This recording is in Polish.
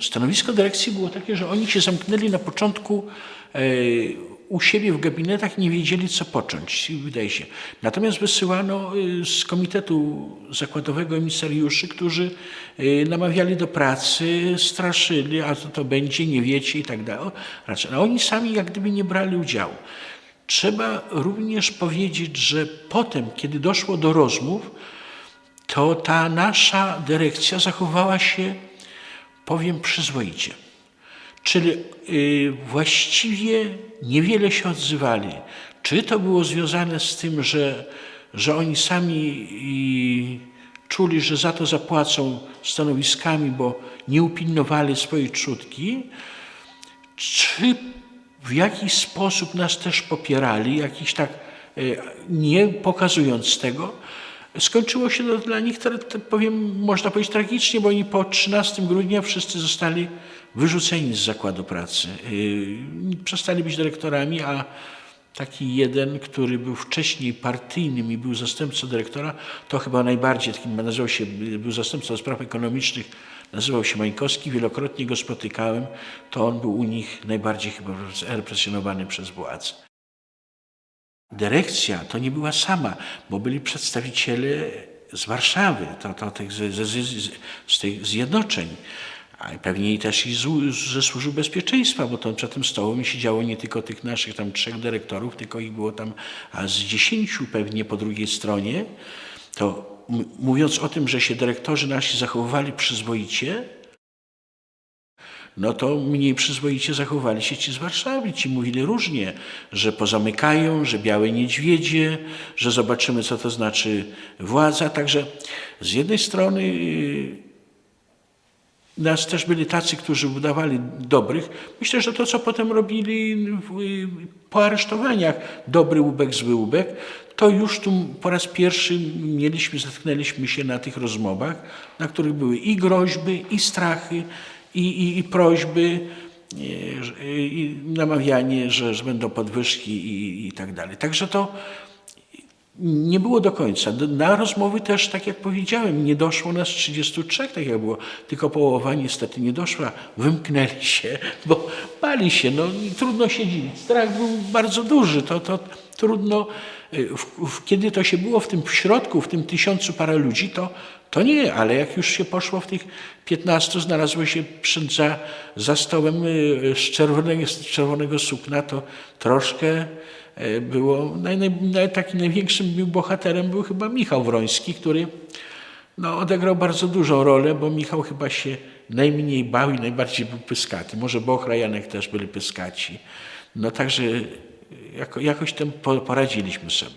Stanowisko dyrekcji było takie, że oni się zamknęli na początku e, u siebie w gabinetach, nie wiedzieli co począć, wydaje się. Natomiast wysyłano e, z komitetu zakładowego emisariuszy, którzy e, namawiali do pracy, straszyli, a to, to będzie, nie wiecie i tak dalej. A oni sami jak gdyby nie brali udziału. Trzeba również powiedzieć, że potem, kiedy doszło do rozmów, to ta nasza dyrekcja zachowała się, powiem, przyzwoicie. Czyli y, właściwie niewiele się odzywali. Czy to było związane z tym, że, że oni sami y, czuli, że za to zapłacą stanowiskami, bo nie upilnowali swojej trzutki, czy w jakiś sposób nas też popierali, jakiś tak y, nie pokazując tego, skończyło się to dla nich, powiem, można powiedzieć tragicznie, bo oni po 13 grudnia wszyscy zostali wyrzuceni z zakładu pracy. Yy, Przestali być dyrektorami, a taki jeden, który był wcześniej partyjnym i był zastępcą dyrektora, to chyba najbardziej, takim nazywał się, był zastępcą spraw ekonomicznych, nazywał się Mańkowski, wielokrotnie go spotykałem, to on był u nich najbardziej chyba represjonowany przez władzę. Dyrekcja to nie była sama, bo byli przedstawiciele z Warszawy, to, to tych z, z, z, z tych zjednoczeń, a pewnie też i z, ze służb bezpieczeństwa, bo to przed tym stołem siedziało nie tylko tych naszych tam trzech dyrektorów, tylko ich było tam z dziesięciu pewnie po drugiej stronie. To mówiąc o tym, że się dyrektorzy nasi zachowywali przyzwoicie, no to mniej przyzwoicie zachowali się ci z Warszawy. Ci mówili różnie, że pozamykają, że białe niedźwiedzie, że zobaczymy, co to znaczy władza. Także z jednej strony y, nas też byli tacy, którzy udawali dobrych. Myślę, że to, co potem robili y, po aresztowaniach, dobry łubek, zły łubek, to już tu po raz pierwszy mieliśmy, zetknęliśmy się na tych rozmowach, na których były i groźby, i strachy, i, i, i prośby, i, namawianie, że, że będą podwyżki i, i tak dalej. Także to nie było do końca. Na rozmowy też, tak jak powiedziałem, nie doszło nas 33, tak jak było, tylko połowa niestety nie doszła. Wymknęli się, bo bali się, no trudno się dzielić. Strach był bardzo duży, to, to trudno, w, kiedy to się było w tym środku, w tym tysiącu parę ludzi, to, to nie, ale jak już się poszło w tych 15, znalazło się przed, za, za stołem y, z czerwonego, z czerwonego sukna, to troszkę e, było, naj, naj, takim największym bohaterem był chyba Michał Wroński, który no, odegrał bardzo dużą rolę, bo Michał chyba się najmniej bał i najbardziej był pyskaty. Może Bochra, Janek też byli pyskaci. No także jako, jakoś tym po- poradziliśmy sobie.